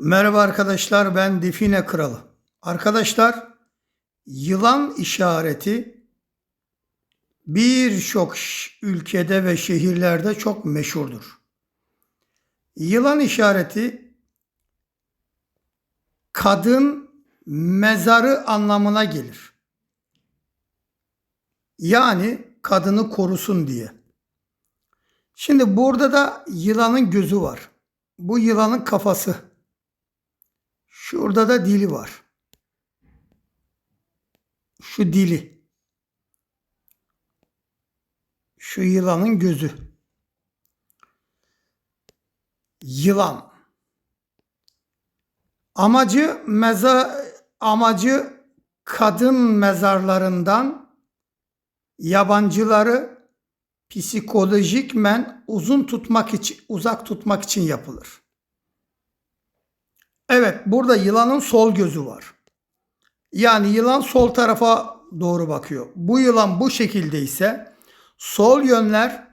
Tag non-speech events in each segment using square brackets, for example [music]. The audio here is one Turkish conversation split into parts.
Merhaba arkadaşlar ben Define Kralı. Arkadaşlar yılan işareti birçok ülkede ve şehirlerde çok meşhurdur. Yılan işareti kadın mezarı anlamına gelir. Yani kadını korusun diye. Şimdi burada da yılanın gözü var. Bu yılanın kafası. Şurada da dili var. Şu dili. Şu yılanın gözü. Yılan. Amacı meza amacı kadın mezarlarından yabancıları psikolojikmen uzun tutmak için uzak tutmak için yapılır. Evet, burada yılanın sol gözü var. Yani yılan sol tarafa doğru bakıyor. Bu yılan bu şekilde ise sol yönler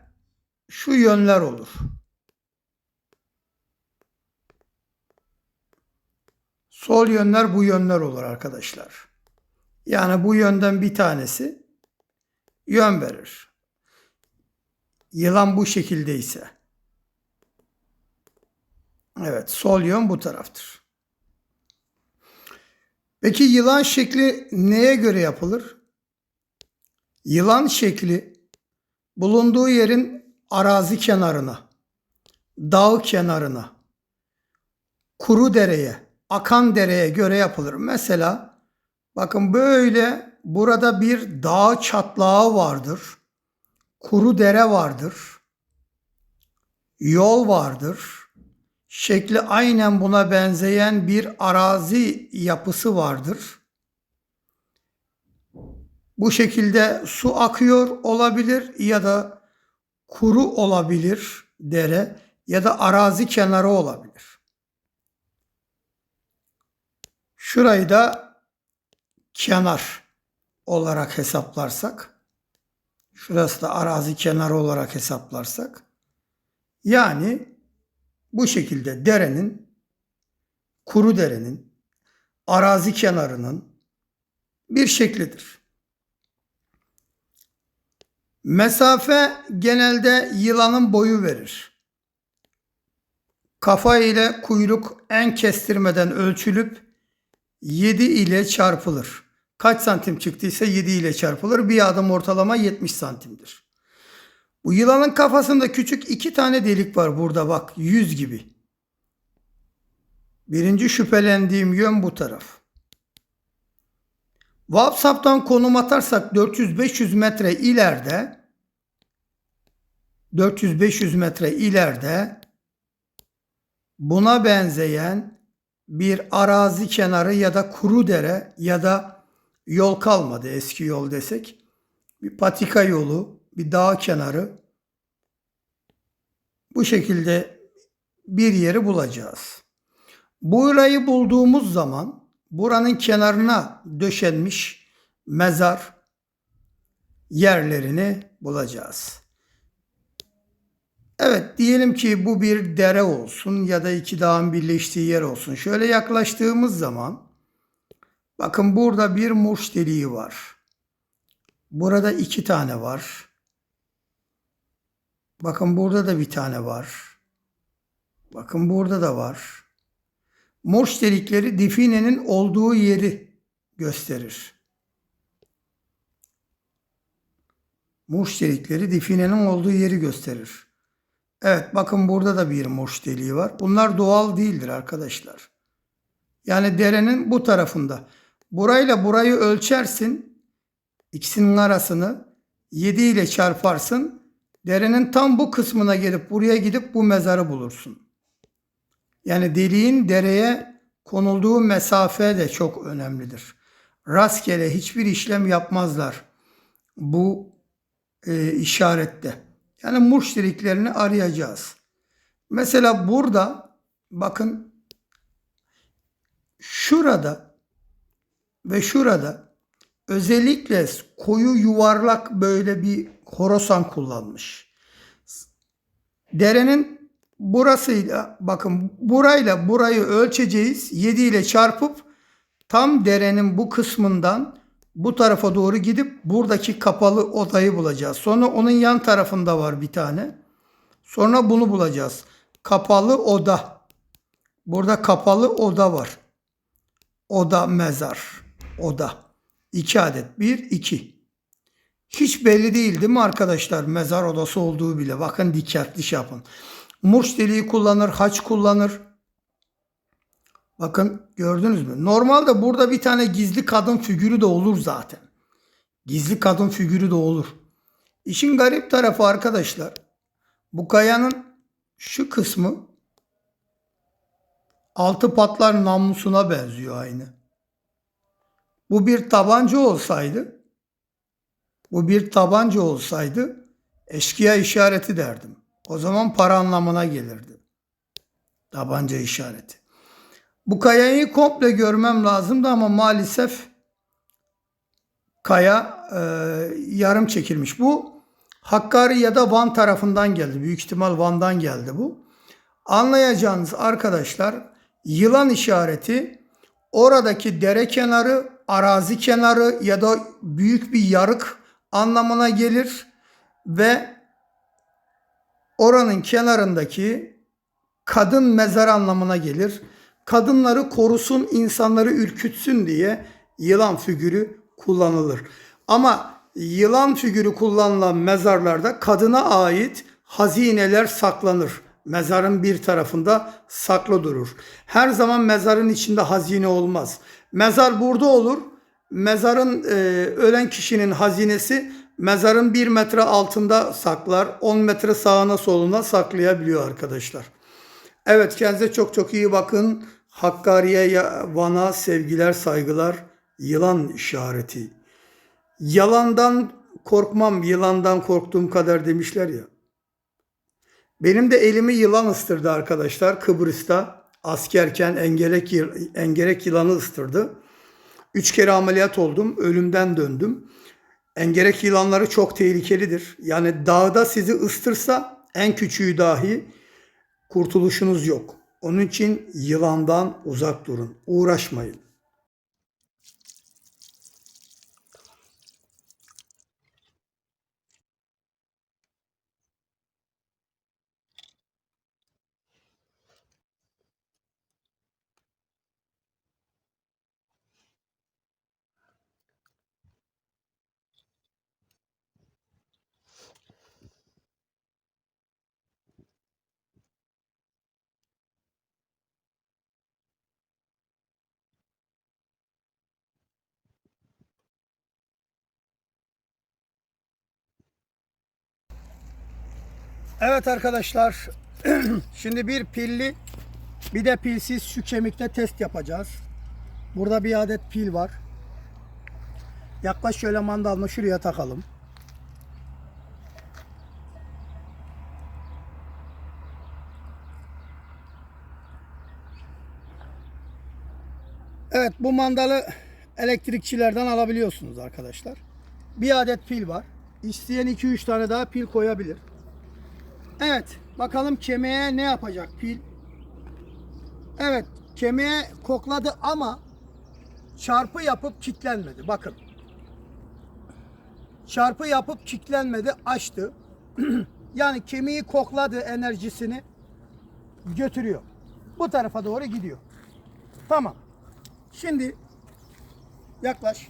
şu yönler olur. Sol yönler bu yönler olur arkadaşlar. Yani bu yönden bir tanesi yön verir. Yılan bu şekilde ise. Evet, sol yön bu taraftır. Peki yılan şekli neye göre yapılır? Yılan şekli bulunduğu yerin arazi kenarına, dağ kenarına, kuru dereye, akan dereye göre yapılır. Mesela bakın böyle burada bir dağ çatlağı vardır. Kuru dere vardır. Yol vardır şekli aynen buna benzeyen bir arazi yapısı vardır. Bu şekilde su akıyor olabilir ya da kuru olabilir dere ya da arazi kenarı olabilir. Şurayı da kenar olarak hesaplarsak, şurası da arazi kenarı olarak hesaplarsak, yani bu şekilde derenin, kuru derenin, arazi kenarının bir şeklidir. Mesafe genelde yılanın boyu verir. Kafa ile kuyruk en kestirmeden ölçülüp 7 ile çarpılır. Kaç santim çıktıysa 7 ile çarpılır. Bir adım ortalama 70 santimdir. Bu yılanın kafasında küçük iki tane delik var burada bak yüz gibi. Birinci şüphelendiğim yön bu taraf. WhatsApp'tan konum atarsak 400-500 metre ileride 400-500 metre ileride buna benzeyen bir arazi kenarı ya da kuru dere ya da yol kalmadı eski yol desek. Bir patika yolu, bir dağ kenarı bu şekilde bir yeri bulacağız. Burayı bulduğumuz zaman buranın kenarına döşenmiş mezar yerlerini bulacağız. Evet diyelim ki bu bir dere olsun ya da iki dağın birleştiği yer olsun. Şöyle yaklaştığımız zaman bakın burada bir murş deliği var. Burada iki tane var. Bakın burada da bir tane var. Bakın burada da var. Morş delikleri definenin olduğu yeri gösterir. Morş delikleri definenin olduğu yeri gösterir. Evet bakın burada da bir morş deliği var. Bunlar doğal değildir arkadaşlar. Yani derenin bu tarafında. Burayla burayı ölçersin. İkisinin arasını 7 ile çarparsın. Derenin tam bu kısmına gelip buraya gidip bu mezarı bulursun. Yani deliğin dereye konulduğu mesafe de çok önemlidir. Rastgele hiçbir işlem yapmazlar bu e, işarette. Yani murş deliklerini arayacağız. Mesela burada bakın şurada ve şurada özellikle koyu yuvarlak böyle bir horosan kullanmış. Derenin burasıyla bakın burayla burayı ölçeceğiz. 7 ile çarpıp tam derenin bu kısmından bu tarafa doğru gidip buradaki kapalı odayı bulacağız. Sonra onun yan tarafında var bir tane. Sonra bunu bulacağız. Kapalı oda. Burada kapalı oda var. Oda mezar. Oda. 2 adet. 1, 2. Hiç belli değil değil mi arkadaşlar? Mezar odası olduğu bile. Bakın dikkatli şey yapın. Murç deliği kullanır, haç kullanır. Bakın gördünüz mü? Normalde burada bir tane gizli kadın figürü de olur zaten. Gizli kadın figürü de olur. İşin garip tarafı arkadaşlar. Bu kayanın şu kısmı altı patlar namlusuna benziyor aynı. Bu bir tabanca olsaydı bu bir tabanca olsaydı eşkıya işareti derdim. O zaman para anlamına gelirdi. Tabanca işareti. Bu kayayı komple görmem lazımdı ama maalesef kaya e, yarım çekilmiş. Bu Hakkari ya da Van tarafından geldi. Büyük ihtimal Van'dan geldi bu. Anlayacağınız arkadaşlar yılan işareti oradaki dere kenarı, arazi kenarı ya da büyük bir yarık anlamına gelir ve oranın kenarındaki kadın mezar anlamına gelir. Kadınları korusun, insanları ürkütsün diye yılan figürü kullanılır. Ama yılan figürü kullanılan mezarlarda kadına ait hazineler saklanır. Mezarın bir tarafında saklı durur. Her zaman mezarın içinde hazine olmaz. Mezar burada olur. Mezarın e, ölen kişinin hazinesi mezarın bir metre altında saklar. 10 metre sağına soluna saklayabiliyor arkadaşlar. Evet kendinize çok çok iyi bakın. Hakkari'ye, Van'a sevgiler, saygılar. Yılan işareti. Yalandan korkmam, yılandan korktuğum kadar demişler ya. Benim de elimi yılan ıstırdı arkadaşlar Kıbrıs'ta. Askerken engerek, engerek yılanı ıstırdı. Üç kere ameliyat oldum. Ölümden döndüm. Engerek yılanları çok tehlikelidir. Yani dağda sizi ıstırsa en küçüğü dahi kurtuluşunuz yok. Onun için yılandan uzak durun. Uğraşmayın. Evet arkadaşlar. [clears throat] Şimdi bir pilli bir de pilsiz şu kemikte test yapacağız. Burada bir adet pil var. Yaklaş şöyle mandalını şuraya takalım. Evet bu mandalı elektrikçilerden alabiliyorsunuz arkadaşlar. Bir adet pil var. İsteyen 2-3 tane daha pil koyabilir. Evet. Bakalım kemiğe ne yapacak pil? Evet. Kemiğe kokladı ama çarpı yapıp kilitlenmedi. Bakın. Çarpı yapıp kilitlenmedi. Açtı. [clears throat] yani kemiği kokladı enerjisini götürüyor. Bu tarafa doğru gidiyor. Tamam. Şimdi yaklaş.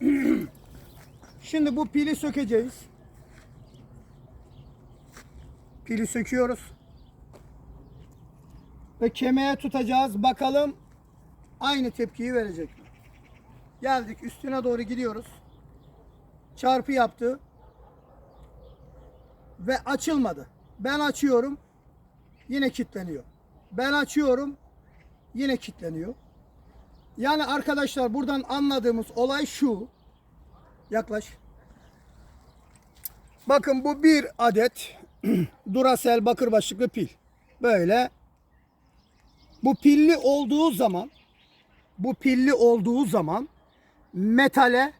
[clears throat] Şimdi bu pili sökeceğiz. Pili söküyoruz. Ve kemiğe tutacağız. Bakalım aynı tepkiyi verecek mi? Geldik üstüne doğru gidiyoruz. Çarpı yaptı. Ve açılmadı. Ben açıyorum. Yine kilitleniyor. Ben açıyorum. Yine kilitleniyor. Yani arkadaşlar buradan anladığımız olay şu. Yaklaş. Bakın bu bir adet [clears throat] Duracell bakır başlıklı pil. Böyle bu pilli olduğu zaman bu pilli olduğu zaman metale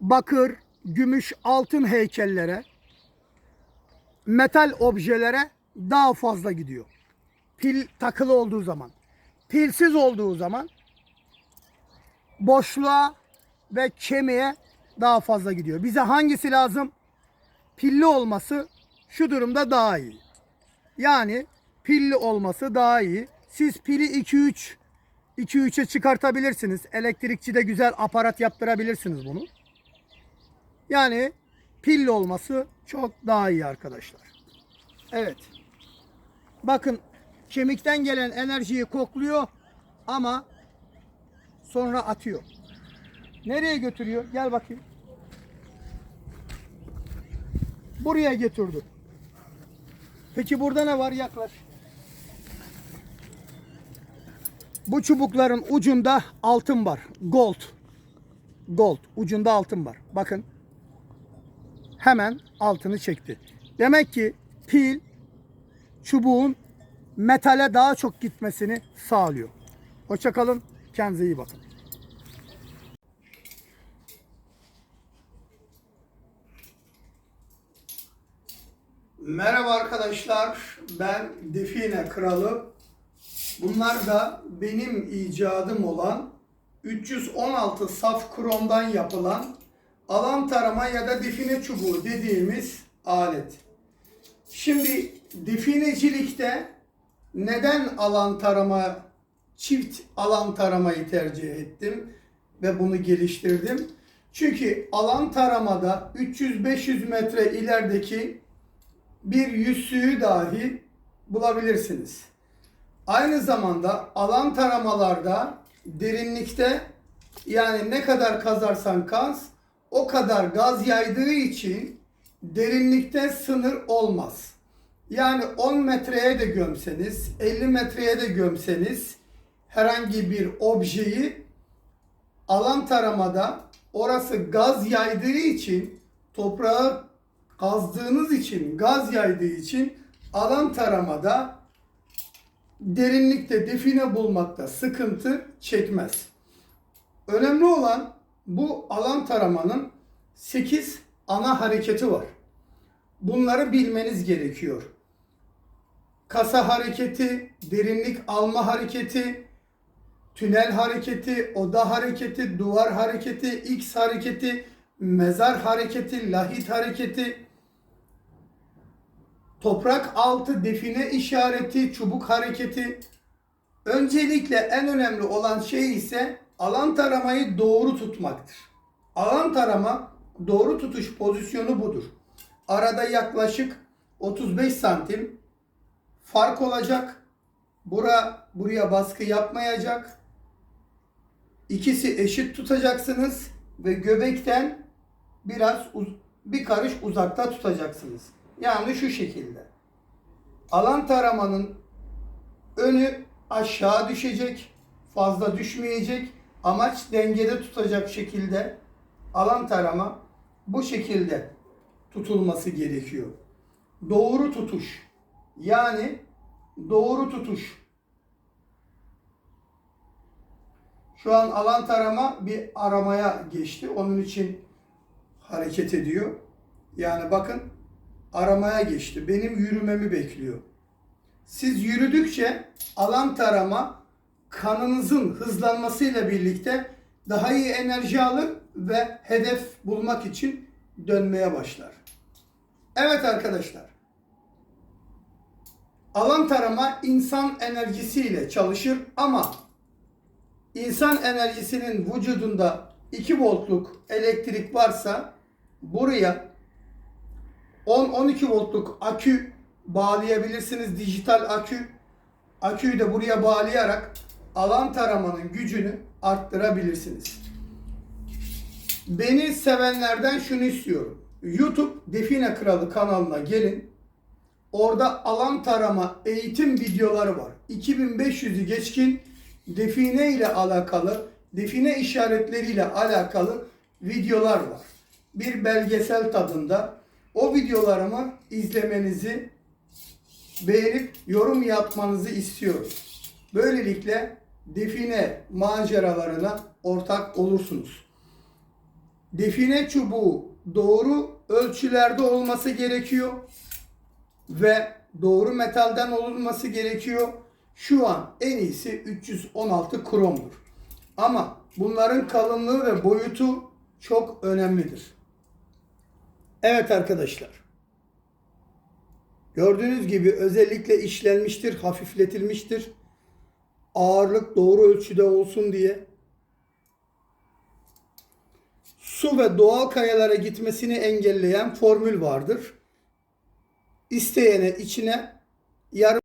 bakır, gümüş, altın heykellere metal objelere daha fazla gidiyor. Pil takılı olduğu zaman. Pilsiz olduğu zaman boşluğa ve kemiğe daha fazla gidiyor. Bize hangisi lazım? Pilli olması şu durumda daha iyi. Yani pilli olması daha iyi. Siz pili 2-3 2-3'e çıkartabilirsiniz. Elektrikçide güzel aparat yaptırabilirsiniz bunu. Yani pilli olması çok daha iyi arkadaşlar. Evet. Bakın kemikten gelen enerjiyi kokluyor ama sonra atıyor. Nereye götürüyor? Gel bakayım. Buraya götürdü. Peki burada ne var? Yaklaş. Bu çubukların ucunda altın var. Gold. Gold. Ucunda altın var. Bakın. Hemen altını çekti. Demek ki pil çubuğun metale daha çok gitmesini sağlıyor. Hoşçakalın. Kendinize iyi bakın. Merhaba arkadaşlar. Ben Define Kralı. Bunlar da benim icadım olan 316 saf kromdan yapılan alan tarama ya da define çubuğu dediğimiz alet. Şimdi definecilikte neden alan tarama, çift alan taramayı tercih ettim ve bunu geliştirdim? Çünkü alan taramada 300-500 metre ilerideki bir yüzüğü dahi bulabilirsiniz. Aynı zamanda alan taramalarda derinlikte yani ne kadar kazarsan kaz o kadar gaz yaydığı için derinlikte sınır olmaz. Yani 10 metreye de gömseniz, 50 metreye de gömseniz herhangi bir objeyi alan taramada orası gaz yaydığı için toprağı kazdığınız için gaz yaydığı için alan taramada derinlikte define bulmakta sıkıntı çekmez. Önemli olan bu alan taramanın 8 ana hareketi var. Bunları bilmeniz gerekiyor. Kasa hareketi, derinlik alma hareketi, tünel hareketi, oda hareketi, duvar hareketi, X hareketi, mezar hareketi, lahit hareketi, toprak altı define işareti, çubuk hareketi. Öncelikle en önemli olan şey ise alan taramayı doğru tutmaktır. Alan tarama doğru tutuş pozisyonu budur. Arada yaklaşık 35 santim fark olacak. Bura buraya baskı yapmayacak. İkisi eşit tutacaksınız ve göbekten biraz bir karış uzakta tutacaksınız. Yani şu şekilde. Alan taramanın önü aşağı düşecek, fazla düşmeyecek. Amaç dengede tutacak şekilde alan tarama bu şekilde tutulması gerekiyor. Doğru tutuş. Yani doğru tutuş. Şu an alan tarama bir aramaya geçti. Onun için hareket ediyor. Yani bakın aramaya geçti. Benim yürümemi bekliyor. Siz yürüdükçe alan tarama kanınızın hızlanmasıyla birlikte daha iyi enerji alır ve hedef bulmak için dönmeye başlar. Evet arkadaşlar. Alan tarama insan enerjisiyle çalışır ama insan enerjisinin vücudunda 2 voltluk elektrik varsa buraya 10-12 voltluk akü bağlayabilirsiniz. Dijital akü. Aküyü de buraya bağlayarak alan taramanın gücünü arttırabilirsiniz. Beni sevenlerden şunu istiyorum. YouTube Define Kralı kanalına gelin. Orada alan tarama eğitim videoları var. 2500'ü geçkin define ile alakalı, define işaretleriyle alakalı videolar var. Bir belgesel tadında o videolarımı izlemenizi beğenip yorum yapmanızı istiyorum. Böylelikle define maceralarına ortak olursunuz. Define çubuğu doğru ölçülerde olması gerekiyor. ve doğru metalden olunması gerekiyor. Şu an en iyisi 316 kromdur. Ama bunların kalınlığı ve boyutu çok önemlidir. Evet arkadaşlar. Gördüğünüz gibi özellikle işlenmiştir, hafifletilmiştir. Ağırlık doğru ölçüde olsun diye. Su ve doğal kayalara gitmesini engelleyen formül vardır. İsteyene içine yarım